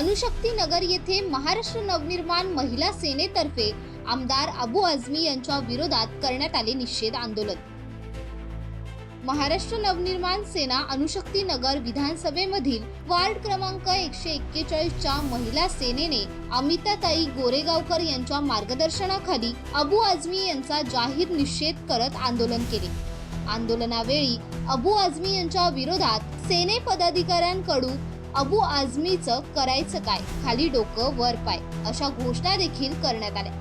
अनुशक्ती नगर येथे महाराष्ट्र नवनिर्माण महिला सेनेतर्फे आमदार अबू आझमी यांच्या विरोधात करण्यात आले निषेध आंदोलन. महाराष्ट्र नवनिर्माण सेना अनुशक्ती नगर विधानसभेमधील वार्ड क्रमांक एकशे एक्केचाळीसच्या महिला सेनेने अमिताताई गोरेगावकर यांच्या मार्गदर्शनाखाली अबू आझमी यांचा जाहीर निषेध करत आंदोलन केले. आंदोलनावेळी अबू आझमी यांच्या विरोधात सेने पदाधिकाऱ्यांकडून अबू आझमीचं करायचं काय? खाली डोकं वर पाय. अशा घोषणा देखील करण्यात आल्या.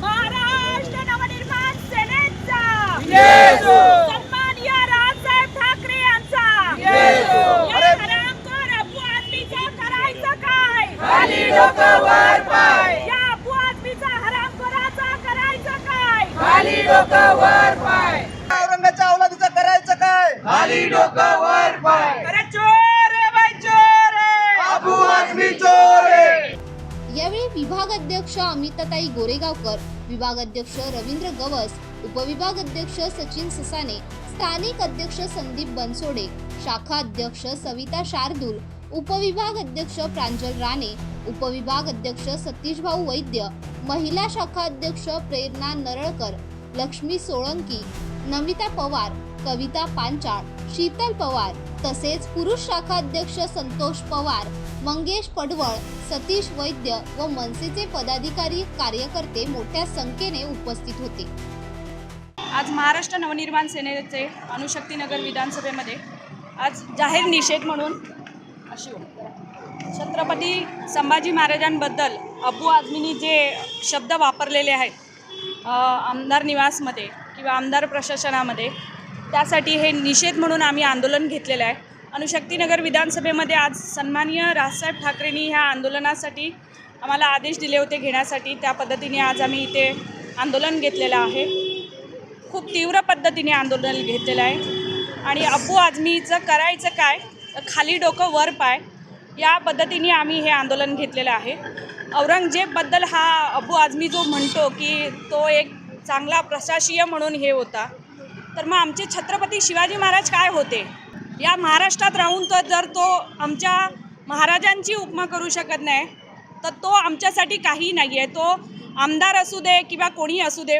महाराष्ट्र नवनिर्माण सेनेचा येसो! सन्माननीय राजसाहेब ठाकरे यांचा येसो! या हरामखोर अबू आझमीचं करायचं काय खाली डोकं वर पाय या अबू आझमीचा हरामखोराचा करायचं काय खाली डोकं वर पाय औरंगाच्या अवलादीचं करायचं काय खाली डोकं वर पाय अरे चोर आहे बाई चोर आहे अबू आझमी चोर आहे यावेळी विभाग अध्यक्ष अमिताताई गोरेगावकर विभाग अध्यक्ष रवींद्र गवस उपविभाग अध्यक्ष सचिन ससाने स्थानिक अध्यक्ष संदीप बनसोडे शाखा अध्यक्ष सविता शार्दूल उपविभाग अध्यक्ष प्रांजल राणे उपविभाग अध्यक्ष सतीश भाऊ वैद्य महिला शाखा अध्यक्ष प्रेरणा नरळकर लक्ष्मी सोळंकी नमिता पवार कविता पांचाळ शीतल पवार तसेच पुरुष शाखा अध्यक्ष संतोष पवार मंगेश पडवळ सतीश वैद्य व मनसेचे पदाधिकारी कार्यकर्ते मोठ्या संख्येने उपस्थित होते. आज महाराष्ट्र नवनिर्माण सेनेचे अणुशक्तीनगर विधानसभेमध्ये आज जाहीर निषेध म्हणून अशी छत्रपती संभाजी महाराजांबद्दल अबू आझमीनी जे शब्द वापरलेले आहेत आमदार निवासमध्ये किंवा आमदार प्रशासनामध्ये त्यासाठी हे निषेध म्हणून आम्ही आंदोलन घेतलेलं आहे. अनुशक्तीनगर विधानसभेमध्ये आज सन्माननीय राजसाहेब ठाकरेंनी ह्या आंदोलनासाठी आम्हाला आदेश दिले होते घेण्यासाठी. त्या पद्धतीने आज आम्ही इथे आंदोलन घेतलेलं आहे. खूप तीव्र पद्धतीने आंदोलन घेतलेलं आहे. आणि अबू आझमीचं करायचं काय? खाली डोकं वर पाय. या पद्धतीने आम्ही हे आंदोलन घेतलेलं आहे. औरंगजेबबद्दल हा अबू आझमी जो म्हणतो की तो एक चांगला प्रशासीय म्हणून हे होता. तर मग आमचे छत्रपती शिवाजी महाराज काय होते? या महाराष्ट्रात राहून तर जर तो आमच्या महाराजांची उपमा करू शकत नाही तर तो आमच्यासाठी काही नाही आहे तो आमदार असू दे किंवा कोणी असू दे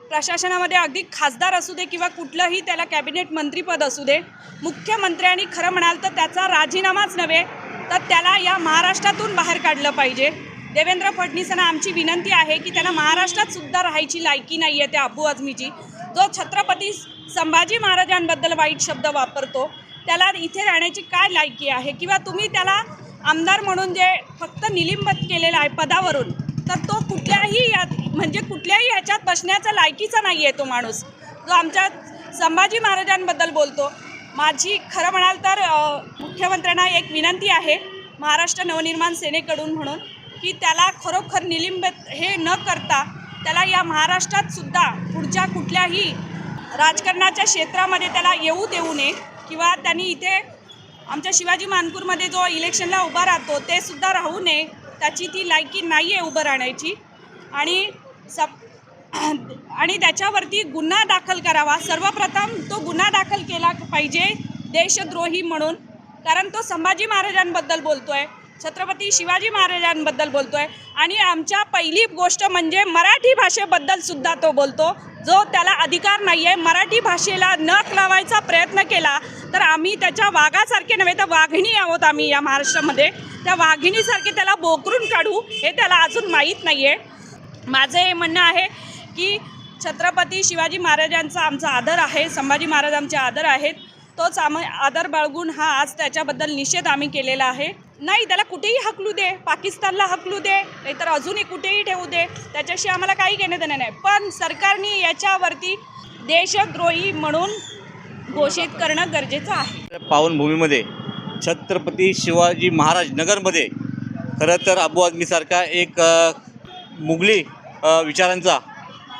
प्रशासनामध्ये अगदी खासदार असू दे किंवा कुठलंही त्याला कॅबिनेट मंत्रीपद असू दे मुख्यमंत्र्यांनी खरं म्हणाल तर त्याचा राजीनामाच नव्हे तर त्याला या महाराष्ट्रातून बाहेर काढलं पाहिजे. देवेंद्र फडणवीसांना आमची विनंती आहे की त्यांना महाराष्ट्रात सुद्धा राहायची लायकी नाही आहे त्या अबू आझमीची. जो छत्रपती संभाजी महाराजांबद्दल वाईट शब्द वापरतो त्याला इथे राहण्याची काय लायकी आहे? किंवा तुम्ही त्याला आमदार म्हणून जे फक्त निलिंबित केलेलं आहे पदावरून तर तो कुठल्याही या म्हणजे कुठल्याही ह्याच्यात बसण्याचा लायकीचा नाही आहे तो माणूस. जो आमच्या संभाजी महाराजांबद्दल बोलतो. माझी खरं म्हणाल तर मुख्यमंत्र्यांना एक विनंती आहे महाराष्ट्र नवनिर्माण सेनेकडून म्हणून. की त्याला खरोखर निलिंबित हे न करता त्याला या महाराष्ट्रात सुद्धा पुढच्या कुठल्याही राजकारणाच्या क्षेत्रामध्ये त्याला येऊ देऊ नये किंवा त्यांनी इथे आमच्या शिवाजी मानपूरमध्ये जो इलेक्शनला उभा राहतो ते सुद्धा राहू नये त्याची ती लायकी नाही आहे उभं राहण्याची. आणि सप आणि त्याच्यावरती गुन्हा दाखल करावा. सर्वप्रथम तो गुन्हा दाखल केला पाहिजे देशद्रोही म्हणून. कारण तो संभाजी महाराजांबद्दल बोलतो आहे छत्रपती शिवाजी महाराजांबद्दल बोलतो आहे आणि आमच्या पहिली गोष्ट म्हणजे मराठी भाषेबद्दल सुद्धा तो बोलतो. जो त्याला अधिकार नाही आहे मराठी भाषेला नख लावायचा प्रयत्न केला तर आम्ही त्याच्या वाघासारखे नव्हे तर वाघिणी आहोत आम्ही या महाराष्ट्रामध्ये. त्या वाघिणीसारखे त्याला बोकरून काढू हे त्याला अजून माहीत नाही आहे माझं हे म्हणणं आहे की छत्रपती शिवाजी महाराजांचा आमचा आदर आहे संभाजी महाराज आमचे आदर आहेत. तोच आम आदर बाळगून हा आज त्याच्याबद्दल निषेध आम्ही केलेला आहे. नाही त्याला कुठेही हकलू दे. पाकिस्तानला हकलू दे नाहीतर अजूनही कुठेही ठेवू दे. त्याच्याशी आम्हाला काही घेणं देणं नाही. पण सरकारने याच्यावरती देशद्रोही म्हणून घोषित करणं गरजेचं आहे. पावनभूमीमध्ये छत्रपती शिवाजी महाराज नगरमध्ये खरं तर अबू आदमीसारखा एक मुघली विचारांचा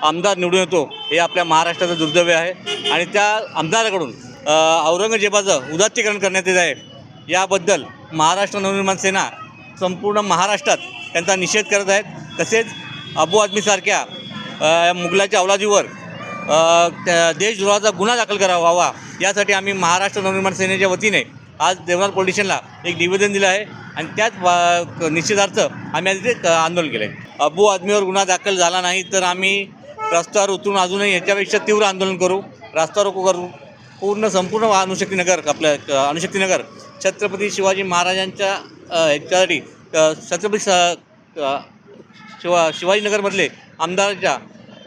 आमदार निवडून येतो. हे आपल्या महाराष्ट्राचं दुर्दैव आहे. आणि त्या आमदाराकडून औरंगजेबाचं उदात्तीकरण करण्यात येत आहे. याबद्दल महाराष्ट्र नवनिर्माण सेना संपूर्ण महाराष्ट्रात त्यांचा निषेध करत आहेत. तसेच अबू आदमीसारख्या मुघलाच्या अवलादीवर त्या देशद्रोहाचा गुन्हा दाखल करावा व्हावा. यासाठी आम्ही महाराष्ट्र नवनिर्माण सेनेच्या वतीने आज देवनाथ पोलीस स्टेशनला एक निवेदन दिलं आहे. आणि त्याच निश्चितार्थ निषेधार्थ आम्ही आज इथे आंदोलन केलं आहे अबू आदमीवर गुन्हा दाखल झाला नाही तर आम्ही रस्त्यावर उतरून अजूनही याच्यापेक्षा तीव्र आंदोलन करू रस्ता रोको करू. पूर्ण संपूर्ण अनुशक्तीनगर आपलं अनुशक्तीनगर छत्रपती शिवाजी महाराजांच्या ह्याच्यासाठी छत्रपती स शिवा शिवाजीनगरमधले आमदारांच्या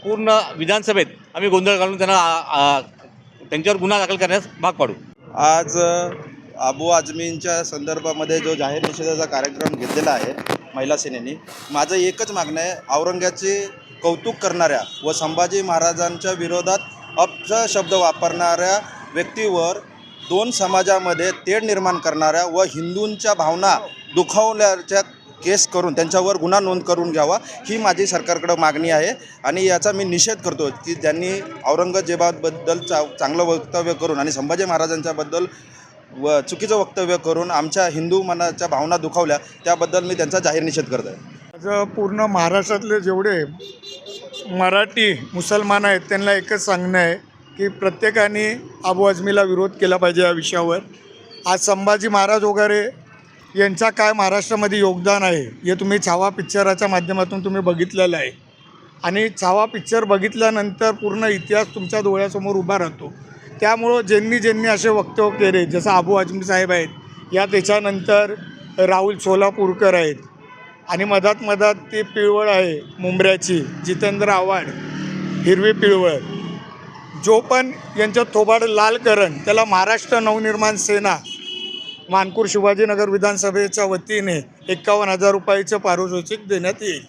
पूर्ण विधानसभेत आम्ही गोंधळ घालून त्यांना त्यांच्यावर गुन्हा दाखल करण्यास भाग पाडू. आज अबू आझमींच्या संदर्भामध्ये जो जाहीर निषेधाचा कार्यक्रम घेतलेला आहे महिला सेनेने माझं एकच मागणं आहे औरंगाचे कौतुक करणाऱ्या व संभाजी महाराजांच्या विरोधात अपशब्द वापरणाऱ्या व्यक्तीवर दोन समाजामध्ये तेढ निर्माण करणाऱ्या व हिंदूंच्या भावना दुखावल्याच्या केस करून त्यांच्यावर गुन्हा नोंद करून घ्यावा ही माझी सरकारकडं मागणी आहे आणि याचा मी निषेध करतो की ज्यांनी औरंगजेबाबद्दल चा चांगलं वक्तव्य करून आणि संभाजी महाराजांच्याबद्दल व चुकीचं वक्तव्य करून आमच्या हिंदू मनाच्या भावना दुखावल्या त्याबद्दल मी त्यांचा जाहीर निषेध करत आहे माझं पूर्ण महाराष्ट्रातले जेवढे मराठी मुसलमान आहेत त्यांना एकच सांगणं आहे की प्रत्येकाने अबू आझमीला विरोध केला पाहिजे या विषयावर. आज संभाजी महाराज वगैरे यांचा काय महाराष्ट्रामध्ये योगदान आहे हे तुम्ही छावा पिक्चराच्या माध्यमातून तुम्ही बघितलेलं आहे. आणि छावा पिक्चर बघितल्यानंतर पूर्ण इतिहास तुमच्या डोळ्यासमोर उभा राहतो. त्यामुळं ज्यांनी ज्यांनी असे वक्तव्य केले जसं अबू आझमी साहेब आहेत या त्याच्यानंतर राहुल सोलापूरकर आहेत आणि मधात मधात ती पिळवळ आहे मुंबऱ्याची जितेंद्र आव्हाड हिरवी पिळवळ. जो पण यांच्या थोबाड लाल करण त्याला महाराष्ट्र नवनिर्माण सेना मानपूर शिवाजीनगर विधानसभेच्या वतीने एकावन्न हजार रुपयाचं पारितोषिक देण्यात येईल.